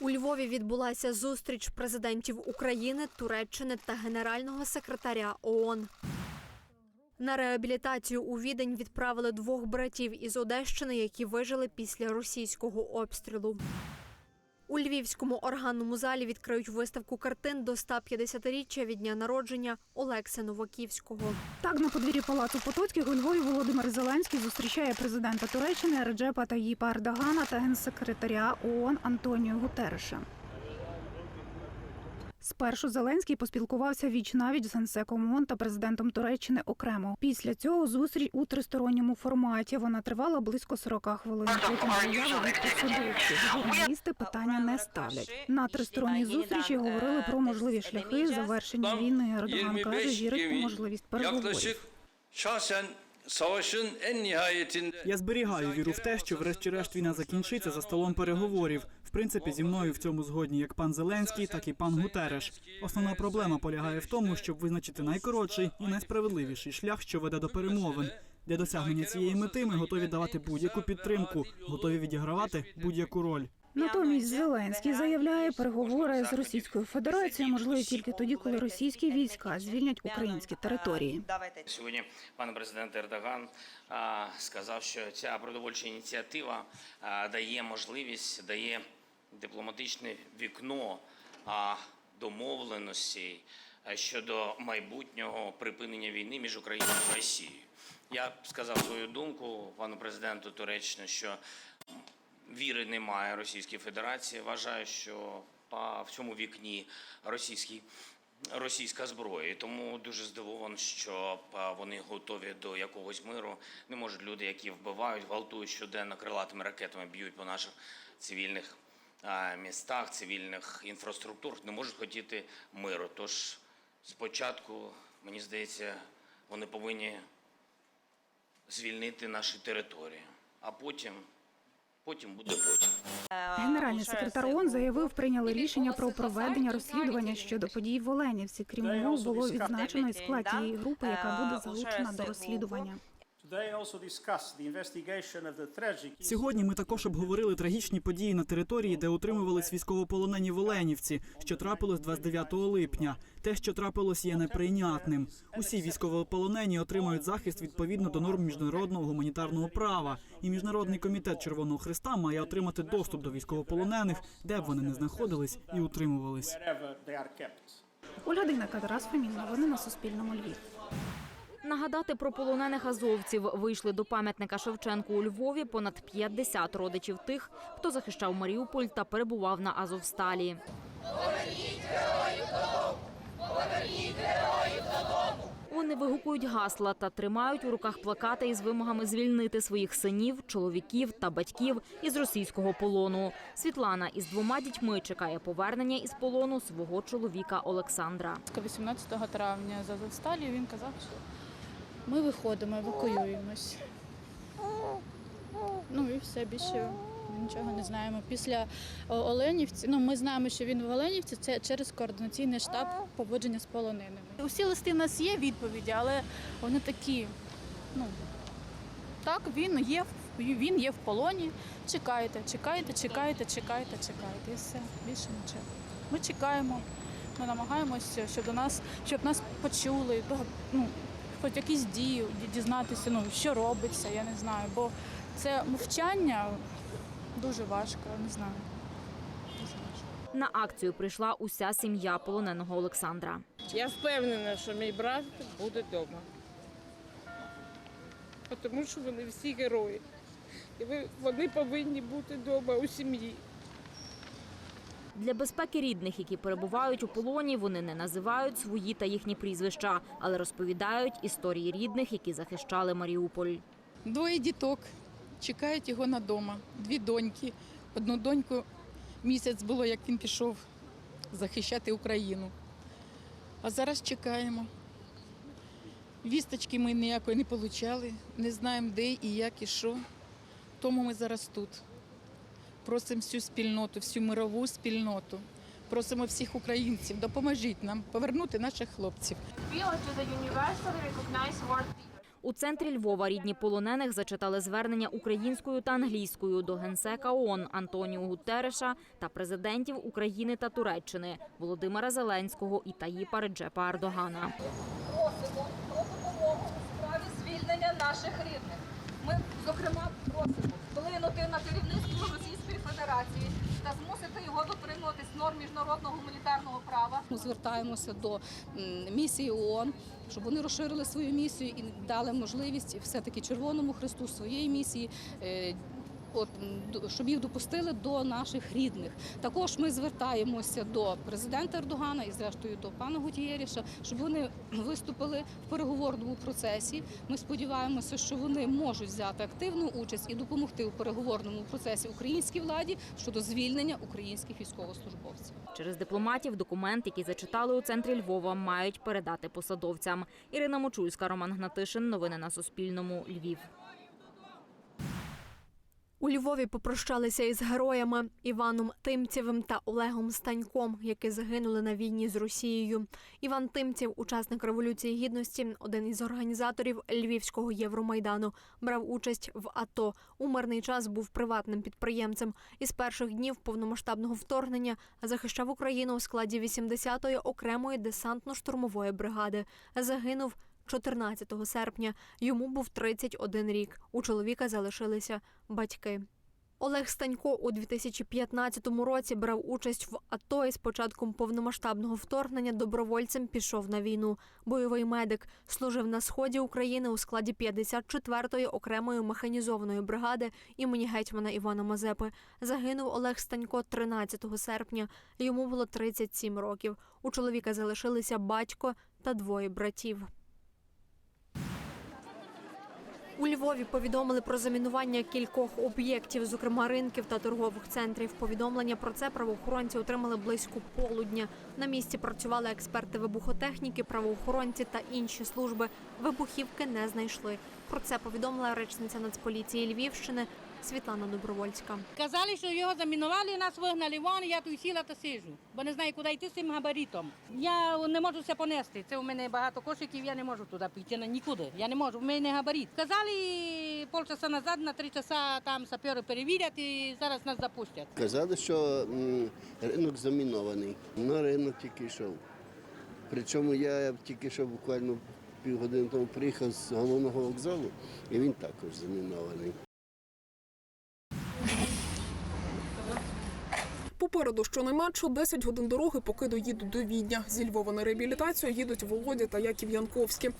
У Львові відбулася зустріч президентів України, Туреччини та генерального секретаря ООН. На реабілітацію у Відень відправили двох братів із Одещини, які вижили після російського обстрілу. У Львівському органному залі відкриють виставку картин до 150-річчя від дня народження Олекса Новаківського. Так, на подвір'ї палацу Потоцьких Львові Володимир Зеленський зустрічає президента Туреччини Реджепа Таїпа Ардагана та генсекретаря ООН Антоніо Гутерреша. Спершу Зеленський поспілкувався віч навіч з генсеком ООН та президентом Туреччини окремо. Після цього зустріч у тристоронньому форматі. Вона тривала близько 40 хвилин. Потім. Журналісти питання не ставлять. На тристоронній зустрічі говорили про можливі шляхи завершення війни. Ердоган каже, вірить у можливість переговорів. nihayetinde Я зберігаю віру в те, що врешті-решт війна закінчиться за столом переговорів. В принципі, зі мною в цьому згодні як пан Зеленський, так і пан Гутереш. Основна проблема полягає в тому, щоб визначити найкоротший і найсправедливіший шлях, що веде до перемовин. Для досягнення цієї мети ми готові давати будь-яку підтримку, готові відігравати будь-яку роль. Натомість Зеленський заявляє, переговори з Російською Федерацією можливі тільки тоді, коли російські війська звільнять українські території. Сьогодні пан президент Ердоган сказав, що ця продовольча ініціатива дає можливість, дає дипломатичне вікно а, домовленостей щодо майбутнього припинення війни між Україною і Росією. Я сказав свою думку пану президенту Туреччини, що віри немає Російській Федерації. Вважаю, що в цьому вікні російський. Російська зброя, І тому дуже здивований, що вони готові до якогось миру. Не можуть люди, які вбивають, гвалтують щоденно крилатими ракетами, б'ють по наших цивільних містах, цивільних інфраструктур, не можуть хотіти миру. Тож спочатку, мені здається, вони повинні звільнити наші території, а потім, потім буде потім. Генеральний секретар ООН заявив, прийняли рішення про проведення розслідування щодо подій в Оленівці. Крім умов, було відзначено і склад тієї групи, яка буде залучена до розслідування. Today also discussed the investigation of the tragic Сьогодні ми також обговорили трагічні події на території, де утримувались військовополонені в Оленівці, що трапилось 29 липня. Те, що трапилось, є неприйнятним. Усі військовополонені отримують захист відповідно до норм міжнародного гуманітарного права. І міжнародний комітет Червоного Христа має отримати доступ до військовополонених, де б вони не знаходились і утримувались. Ольга Дейнека, Тарас Фемін. Новини на Суспільному Львів. Нагадати про полонених азовців вийшли до пам'ятника Шевченку у Львові понад 50 родичів тих, хто захищав Маріуполь та перебував на Азовсталі. Вони вигукують гасла та тримають у руках плакати із вимогами звільнити своїх синів, чоловіків та батьків із російського полону. Світлана із двома дітьми чекає повернення із полону свого чоловіка Олександра. 18 травня з Азовсталі він казав, що ми виходимо, евакуюємось. Ну і все більше нічого не знаємо. Після Оленівці, ну ми знаємо, що він в Оленівці, це через координаційний штаб поводження з полоненими. Усі листи в нас є відповіді, але вони такі, ну так, він є, він є в полоні. Чекайте, чекайте, чекайте, чекайте, чекайте. І все, більше нічого. Ми чекаємо. Ми намагаємося, щоб до нас, щоб нас почули, ну, хоч якісь дії дізнатися, ну, що робиться, я не знаю. Бо це мовчання дуже важко, не знаю. Дуже важко. На акцію прийшла уся сім'я полоненого Олександра. Я впевнена, що мій брат буде вдома. Тому що вони всі герої. І ви- вони повинні бути вдома у сім'ї. Для безпеки рідних, які перебувають у полоні, вони не називають свої та їхні прізвища, але розповідають історії рідних, які захищали Маріуполь. Двоє діток чекають його на. Дві доньки. Одну доньку місяць було, як він пішов захищати Україну. А зараз чекаємо. Вісточки ми ніякої не отримали, не знаємо, де і як, і що. Тому ми зараз тут. Просимо всю спільноту, всю мирову спільноту. Просимо всіх українців, допоможіть нам повернути наших хлопців. У У центрі Львова рідні полонених зачитали звернення українською та англійською до генсека ООН Антоніо Гутерреша та президентів України та Туреччини Володимира Зеленського і Таїпа Реджепа Ардогана. просимо про допомогу у справі звільнення наших рідних. Ми, зокрема, просимо вплинути на керівництво Федерації та змусити його дотримуватись норм міжнародного гуманітарного права. Ми звертаємося до місії ООН, щоб вони розширили свою місію і дали можливість все-таки Червоному Христу своєї місії. От щоб їх допустили до наших рідних. Також ми звертаємося до президента Ердогана і, зрештою, до пана Гутієріша, щоб вони виступили в переговорному процесі. Ми сподіваємося, що вони можуть взяти активну участь і допомогти у переговорному процесі українській владі щодо звільнення українських військовослужбовців. Через дипломатів документ, який зачитали у центрі Львова, мають передати посадовцям. Ірина Мочульська, Роман Гнатишин. Новини на Суспільному. Львів. У Львові попрощалися із героями Іваном Тимцєвим та Олегом Станьком, які загинули на війні з Росією. Іван Тимцєв, учасник революції гідності, один із організаторів Львівського Євромайдану, брав участь в АТО. У мирний час був приватним підприємцем. Із перших днів повномасштабного вторгнення захищав Україну у складі 80-ї окремої десантно-штурмової бригади. Загинув 14 серпня. Йому був 31 рік. У чоловіка залишилися батьки. Олег Станько у 2015 році брав участь в АТО і з початком повномасштабного вторгнення добровольцем пішов на війну. Бойовий медик служив на сході України у складі 54-ї окремої механізованої бригади імені гетьмана Івана Мазепи. Загинув Олег Станько 13 серпня. Йому було 37 років. У чоловіка залишилися батько та двоє братів. У Львові повідомили про замінування кількох об'єктів, зокрема ринків та торгових центрів. Повідомлення про це правоохоронці отримали близько полудня. На місці працювали експерти вибухотехніки, правоохоронці та інші служби. Вибухівки не знайшли. Про це повідомила речниця Нацполіції Львівщини Світлана Добровольська. Казали, що його замінували, нас вигнали вон, я тут сіла та сижу, бо не знаю, куди йти з цим габаритом. Я не можу це понести. Це у мене багато кошиків, я не можу туди піти на нікуди. Я не можу, у мене габарит. Казали полчаса назад, на три часа там сапери перевірять і зараз нас запустять. Казали, що м, ринок замінований. На ринок тільки йшов. Причому я тільки що буквально півгодини тому приїхав з головного вокзалу, і він також замінований. Попереду щонайменше 10 годин дороги, поки доїдуть до Відня. Зі Львова на реабілітацію їдуть Володя та Яків Янковські.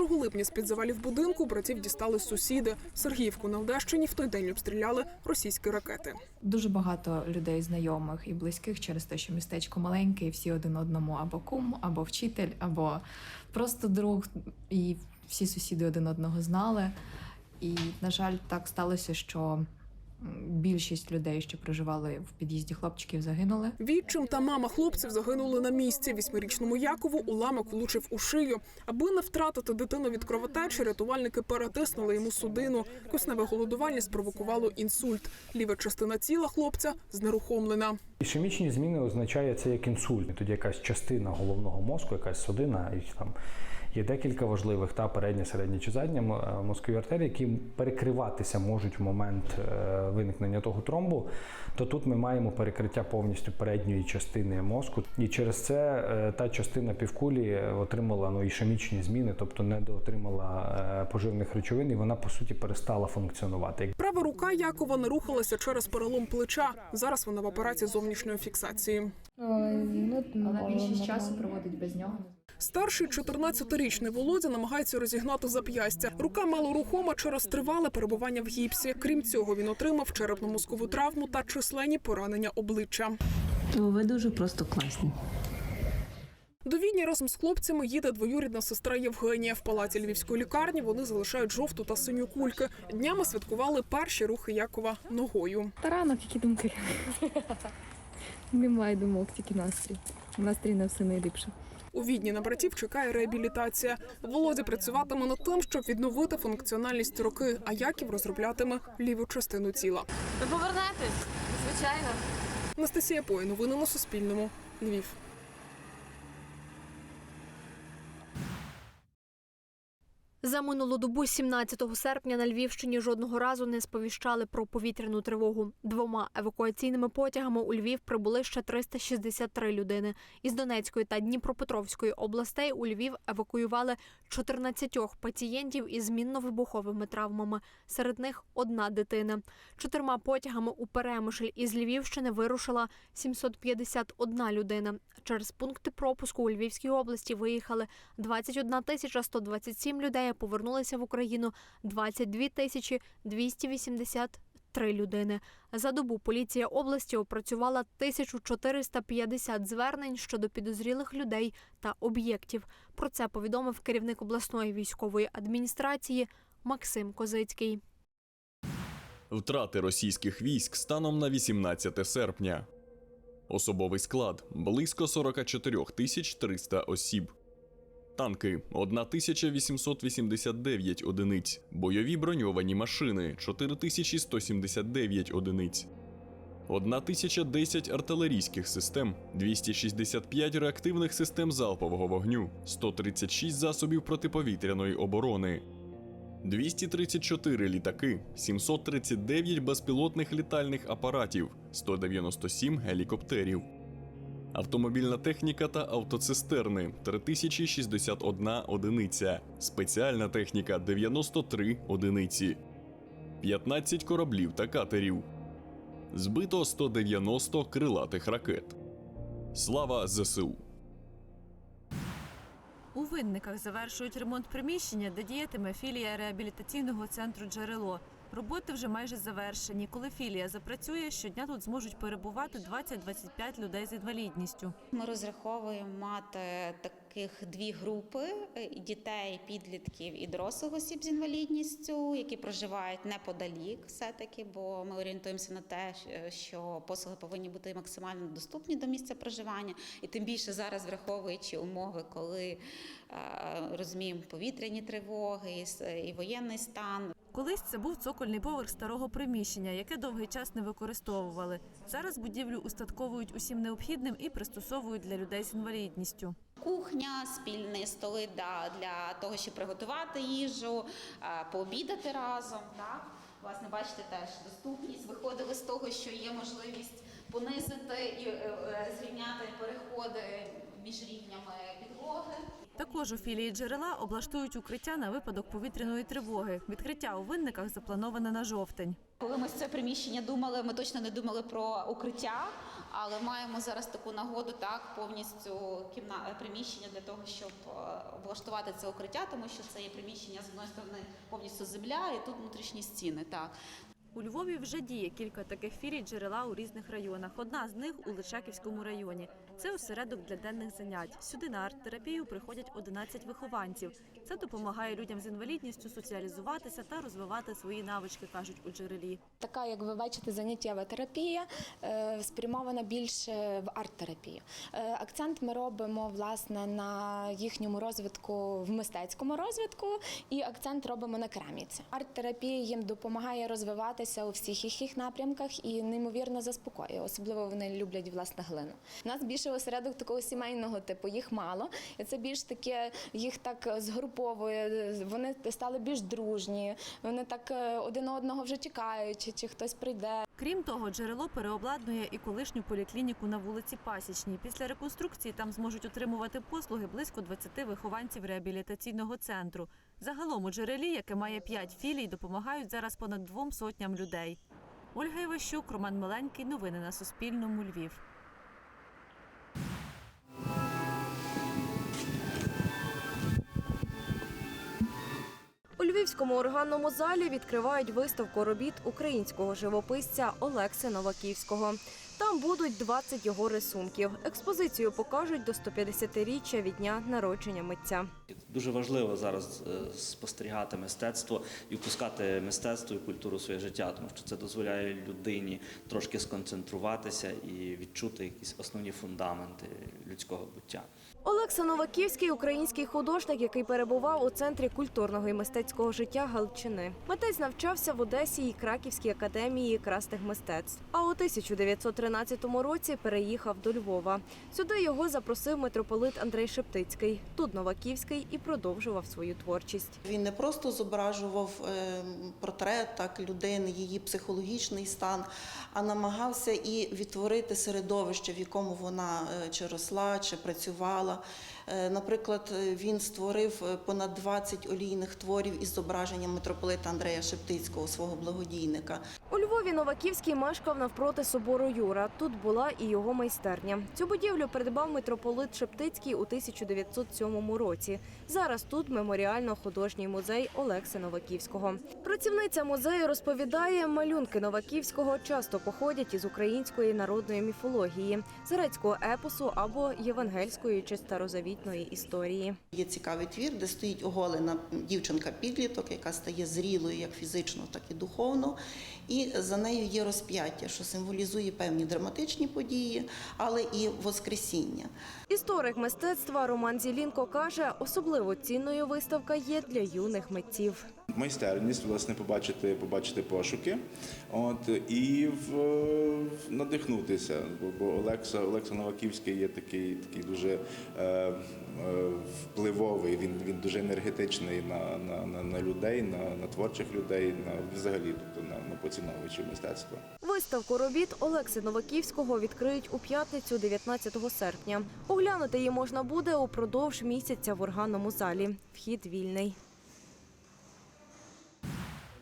1 липня з під завалів будинку братів дістали сусіди. Сергіївку на Одещині в той день обстріляли російські ракети. Дуже багато людей знайомих і близьких через те, що містечко маленьке, і всі один одному або кум, або вчитель, або просто друг, і всі сусіди один одного знали. І, на жаль, так сталося, що більшість людей, що проживали в під'їзді хлопчиків, загинули. Відчим та мама хлопців загинули на місці. Вісьмирічному Якову уламок влучив у шию. Аби не втратити дитину від кровотечі, рятувальники перетиснули йому судину. Кисневе голодування спровокувало інсульт. Ліва частина тіла хлопця знерухомлена. Ішемічні зміни означає це як інсульт. Тоді якась частина головного мозку, якась судина, і там є декілька важливих та передня, середня чи задня е, мозкові артерії, які перекриватися можуть в момент е, виникнення того тромбу. То тут ми маємо перекриття повністю передньої частини мозку, і через це е, та частина півкулі отримала ну, ішемічні зміни, тобто не доотримала е, поживних речовин, і вона по суті перестала функціонувати. Права рука Якова не рухалася через перелом плеча. Зараз вона в апараті зовнішньої фіксації. Але більшість часу проводить без нього. Старший 14-річний Володя намагається розігнати зап'ястя. Рука малорухома через тривале перебування в гіпсі. Крім цього, він отримав черепно-мозкову травму та численні поранення обличчя. Ви дуже просто класні. До Відні разом з хлопцями їде двоюрідна сестра Євгенія. В палаці львівської лікарні вони залишають жовту та синю кульки. Днями святкували перші рухи Якова ногою. Та ранок, які думки. Немає думок, тільки настрій. Настрій на все найліпше. У Відні на братів чекає реабілітація. Володя працюватиме над тим, щоб відновити функціональність руки, а Яків розроблятиме ліву частину тіла. Ви повернетесь? Звичайно. Анастасія Пой, новини на Суспільному. Львів. За минулу добу, 17 серпня, на Львівщині жодного разу не сповіщали про повітряну тривогу. Двома евакуаційними потягами у Львів прибули ще 363 людини. Із Донецької та Дніпропетровської областей у Львів евакуювали 14 пацієнтів із мінно-вибуховими травмами. Серед них одна дитина. Чотирма потягами у Перемишль із Львівщини вирушила 751 людина. Через пункти пропуску у Львівській області виїхали 21 тисяча 127 людей, а повернулися в Україну 22 тисячі 283 людини. За добу поліція області опрацювала 1450 звернень щодо підозрілих людей та об'єктів. Про це повідомив керівник обласної військової адміністрації Максим Козицький. Втрати російських військ станом на 18 серпня. Особовий склад близько 44 тисяч 300 осіб. Танки. 1889 одиниць. Бойові броньовані машини. 4179 одиниць. 1010 артилерійських систем, 265 реактивних систем залпового вогню, 136 засобів протиповітряної оборони, 234 літаки, 739 безпілотних літальних апаратів, 197 гелікоптерів. Автомобільна техніка та автоцистерни 3061 одиниця, спеціальна техніка 93 одиниці, 15 кораблів та катерів. Збито 190 крилатих ракет. Слава ЗСУ! У винниках завершують ремонт приміщення, де діятиме філія реабілітаційного центру Джерело. Роботи вже майже завершені. Коли філія запрацює, щодня тут зможуть перебувати 20-25 людей з інвалідністю. Ми розраховуємо мати таких дві групи е, дітей, підлітків і дорослих осіб з інвалідністю, які проживають неподалік, все-таки, бо ми орієнтуємося на те, що послуги повинні бути максимально доступні до місця проживання, і тим більше зараз враховуючи умови, коли е, розуміємо повітряні тривоги і воєнний стан. Колись це був цокольний поверх старого приміщення, яке довгий час не використовували. Зараз будівлю устатковують усім необхідним і пристосовують для людей з інвалідністю. Кухня, спільні столи для того, щоб приготувати їжу, е, пообідати разом. Так? Власне, бачите, теж доступність. Виходили з того, що є можливість понизити і е, е, зрівняти переходи між рівнями Також у філії джерела облаштують укриття на випадок повітряної тривоги. Відкриття у винниках заплановане на жовтень. Коли ми це приміщення думали, ми точно не думали про укриття, але маємо зараз таку нагоду так повністю кімна приміщення для того, щоб е, облаштувати це укриття, тому що це є приміщення з одної сторони повністю земля, і тут внутрішні стіни. Так У Львові вже діє кілька таких філій джерела у різних районах. Одна з них у Личаківському районі. Це осередок для денних занять. Сюди на арт-терапію приходять 11 вихованців. Це допомагає людям з інвалідністю соціалізуватися та розвивати свої навички, кажуть у джерелі. Така, як ви бачите, заняттєва терапія е, спрямована більше в арт-терапію. Е, Акцент ми робимо власне на їхньому розвитку в мистецькому розвитку, і акцент робимо на кераміці. Арт-терапія їм допомагає розвиватися у всіх їхніх напрямках і неймовірно заспокоює. Особливо вони люблять власне глину. У нас більше осередок такого сімейного типу, їх мало, і це більш таке їх так згруповує. Вони стали більш дружні. Вони так е, один одного вже чекають, чи хтось прийде. Крім того, джерело переобладнує і колишню поліклініку на вулиці Пасічній. Після реконструкції там зможуть отримувати послуги близько 20 вихованців реабілітаційного центру. Загалом у джерелі, яке має 5 філій, допомагають зараз понад двом сотням людей. Ольга Іващук, Роман Миленький. Новини на Суспільному. Львів. У Львівському органному залі відкривають виставку робіт українського живописця Олекси Новаківського. Там будуть 20 його рисунків. Експозицію покажуть до 150-річчя від дня народження митця. Дуже важливо зараз е, спостерігати мистецтво і впускати мистецтво і культуру своє життя, тому що це дозволяє людині трошки сконцентруватися і відчути якісь основні фундаменти людського буття. Олекса Новаківський український художник, який перебував у центрі культурного і мистецького життя Галичини. Митець навчався в Одесі і Краківській академії красних мистецтв. А у 1913 році переїхав до Львова. Сюди його запросив митрополит Андрей Шептицький. Тут Новаківський і продовжував свою творчість. Він не просто зображував е, портрет так людини, її психологічний стан, а намагався і відтворити середовище, в якому вона е, чи росла, чи працювала. Е, Наприклад, е, він створив е, понад 20 олійних творів із зображенням митрополита Андрея Шептицького, свого благодійника. У Львові Новаківський мешкав навпроти собору Юра. Тут була і його майстерня. Цю будівлю придбав митрополит Шептицький у 1907 році. Зараз тут меморіально-художній музей Олекси Новаківського. Працівниця музею розповідає, малюнки Новаківського часто походять із української народної міфології, з грецького епосу або євангельської чи старозавітної історії. Є цікавий твір, де стоїть оголена дівчинка-підліток, яка стає зрілою як фізично, так і духовно. І за нею є розп'яття, що символізує певні драматичні події, але і Воскресіння. Історик мистецтва Роман Зілінко каже, особливо цінною виставка є для юних митців. Майстерність, власне, побачити, побачити пошуки, от і в, в- надихнутися. Бо, Олекса, Олекса Новаківський є такий, такий дуже е, е, впливовий. Він, він дуже енергетичний на, на, на, на людей, на, на творчих людей, на взагалі, тобто на, на поціновувачів мистецтва. Виставку робіт Олекси Новаківського відкриють у п'ятницю, 19 серпня. Оглянути її можна буде упродовж місяця в органному залі. Вхід вільний.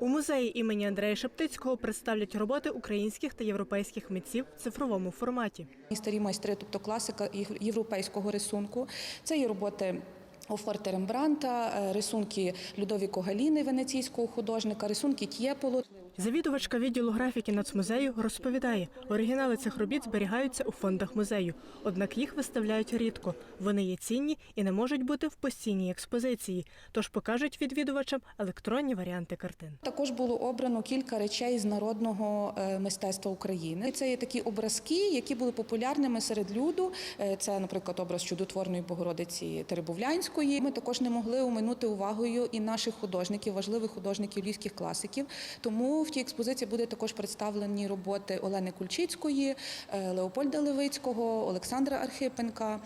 У музеї імені Андрея Шептицького представлять роботи українських та європейських митців в цифровому форматі. Старі майстри, тобто класика європейського рисунку. Це є роботи. Офорте Рембранта, е, рисунки Людовіко Галіни, венеційського художника, рисунки Т'єполо. Завідувачка відділу графіки нацмузею розповідає, оригінали цих робіт зберігаються у фондах музею, однак їх виставляють рідко. Вони є цінні і не можуть бути в постійній експозиції, тож покажуть відвідувачам електронні варіанти картин. Також було обрано кілька речей з народного е, мистецтва України. Це є такі образки, які були популярними серед люду. Е, Це, наприклад, образ чудотворної Богородиці Теребовлянської. Ми також не могли оминути увагою і наших художників, важливих художників львівських класиків. Тому в тій експозиції буде також представлені роботи Олени Кульчицької, е, Леопольда Левицького, Олександра Архипенка.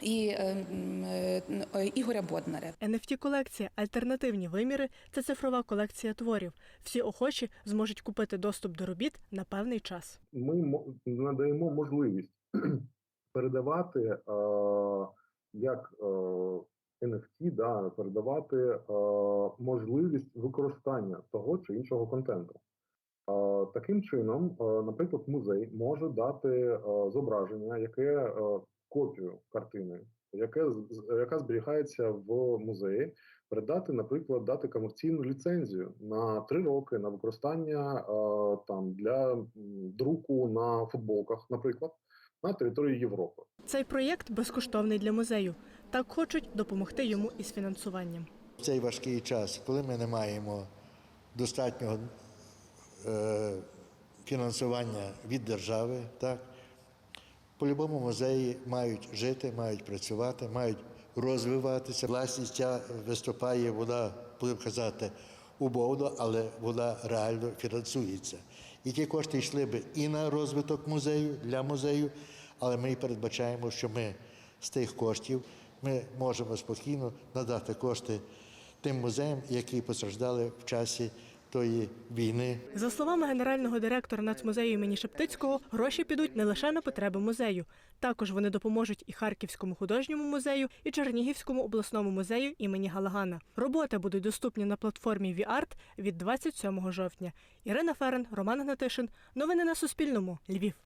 І е, е, Ігоря Боднаря. NFT колекція альтернативні виміри це цифрова колекція творів. Всі охочі зможуть купити доступ до робіт на певний час. ми мо- надаємо можливість передавати е, як NFT, да, передавати е, можливість використання того чи іншого контенту. Е, Таким чином, е, наприклад, музей може дати е, зображення, яке е, копію картини, яке яка зберігається в музеї, передати, наприклад, дати комерційну ліцензію на три роки на використання е, там для друку на футболках, наприклад, на території Європи. Цей проєкт безкоштовний для музею. Так хочуть допомогти йому із фінансуванням. В цей важкий час, коли ми не маємо достатнього е, фінансування від держави, так, по-любому музеї мають жити, мають працювати, мають розвиватися. Власність ця виступає, вона, будемо казати, умовно, але вона реально фінансується. І ті кошти йшли би і на розвиток музею для музею, але ми передбачаємо, що ми з тих коштів ми можемо спокійно надати кошти тим музеям, які постраждали в часі тої війни. За словами генерального директора нацмузею імені Шептицького, гроші підуть не лише на потреби музею. Також вони допоможуть і Харківському художньому музею, і Чернігівському обласному музею імені Галагана. Роботи будуть доступні на платформі VArt від 27 жовтня. Ірина Ферен, Роман Гнатишин. Новини на Суспільному. Львів.